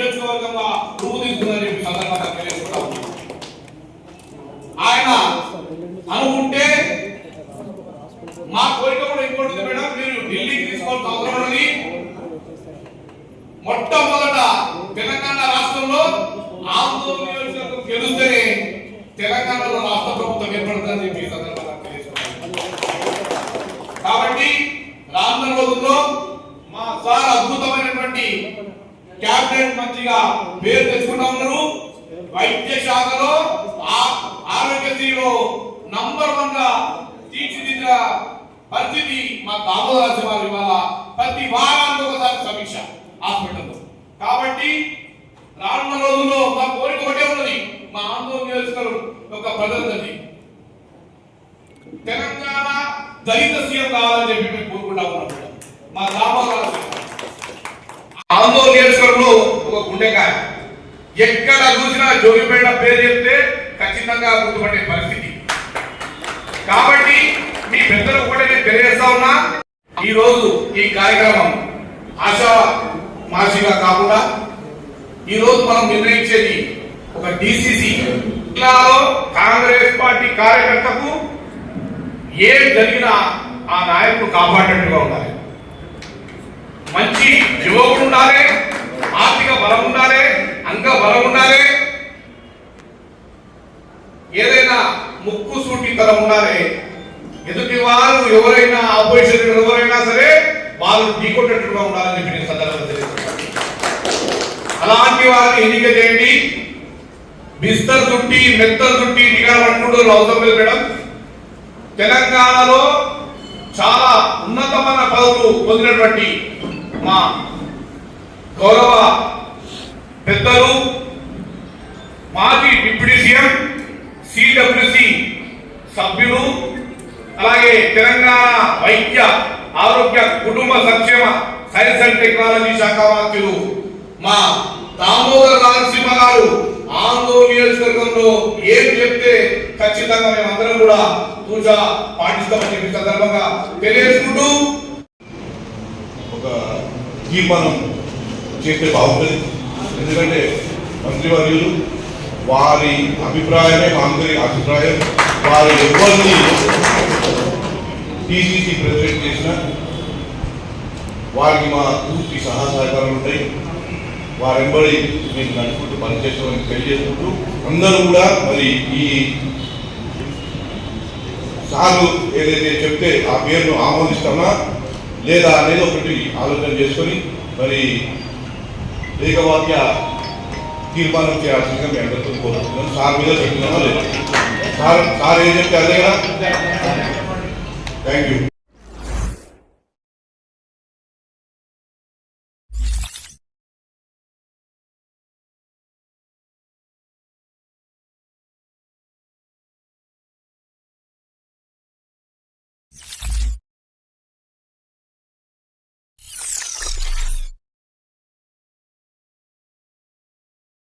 别说了ちは。క్యాబినెట్ మంత్రిగా పేరు తెచ్చుకుంటా ఉన్నారు. వైద్య శాఖలో ఆరోగ్యశ్రీలో నంబర్ వన్గా తీర్చిదిద్దిన పరిస్థితి మా దామోదర వారు ఇవాళ ప్రతి వారానికి ఒకసారి సమీక్ష హాస్పిటల్లో. కాబట్టి రానున్న రోజుల్లో మా కోరిక ఒకటే ఉన్నది. మా ఆందోళన నియోజకవర్గం ఒక ప్రజలందరినీ తెలంగాణ దళిత సీఎం కావాలని చెప్పి మేము కోరుకుంటా ఉన్నాం మా దామోదరాజు ఆందోళన నియోజకవర్గంలో ఉంటే కాదు ఎక్కడ చూసినా జోగిపేట పేరు చెప్తే ఖచ్చితంగా గుర్తుపట్టే పరిస్థితి. కాబట్టి మీ పెద్దలు కూడా నేను తెలియజేస్తా ఉన్నా ఈ రోజు ఈ కార్యక్రమం ఆశా మాసిగా కాకుండా ఈ రోజు మనం నిర్ణయించేది ఒక డిసిసి జిల్లాలో కాంగ్రెస్ పార్టీ కార్యకర్తకు ఏం జరిగినా ఆ నాయకుడు కాపాడేట్టుగా ఉండాలి. మంచి యువకుడు ఉండాలి అంగ బలం ఉండాలి. ఏదైనా ముక్కు సూటి తరం ఉండాలి. ఎదుటి వారు ఎవరైనా ఆపోజిషన్ ఎవరైనా సరే వాళ్ళు ఢీకొట్టేట్టుగా ఉండాలని చెప్పి నేను సందర్భంగా తెలియజేస్తాను అలాంటి వారిని ఎన్నిక చేయండి. బిస్తర్ చుట్టి మెత్తర్ చుట్టి నిఘా పట్టుకుంటూ అవసరం లేదు మేడం తెలంగాణలో చాలా ఉన్నతమైన పదవులు పొందినటువంటి మా గౌరవ పెద్దలు మాజీ డిప్యూటీ సీఎం సిడబ్ల్యూసి సభ్యులు అలాగే తెలంగాణ వైద్య ఆరోగ్య కుటుంబ సంక్షేమ సైన్స్ అండ్ టెక్నాలజీ శాఖ మంత్రులు మా దామోదర్ రాజసింహ గారు ఆందోళన నియోజకవర్గంలో ఏం చెప్తే ఖచ్చితంగా మేమందరం కూడా పూజ పాటిస్తామని చెప్పి సందర్భంగా తెలియజేసుకుంటూ ఒక దీపనం చేస్తే బాగుంటుంది. ఎందుకంటే మంత్రివర్యులు వారి అభిప్రాయమే మంత్రి అభిప్రాయం. వారు ఎవరిని టీసీసీ ప్రెసిడెంట్ చేసిన వారికి మా పూర్తి సహా సహకారాలు ఉంటాయి. వారెంబడి మేము నడుచుకుంటూ పనిచేస్తామని తెలియజేసుకుంటూ అందరూ కూడా మరి ఈ సాగు ఏదైతే చెప్తే ఆ పేరును ఆమోదిస్తామా లేదా అనేది ఒకటి ఆలోచన చేసుకొని మరి ఏకవాక్య తీర్మానం చేయాల్సిందిగా మీ అందరితో కోరుతున్నాను సార్ మీద పెట్టినామా లేదా సార్ సార్ ఏం చెప్తే అదే కదా థ్యాంక్ యూ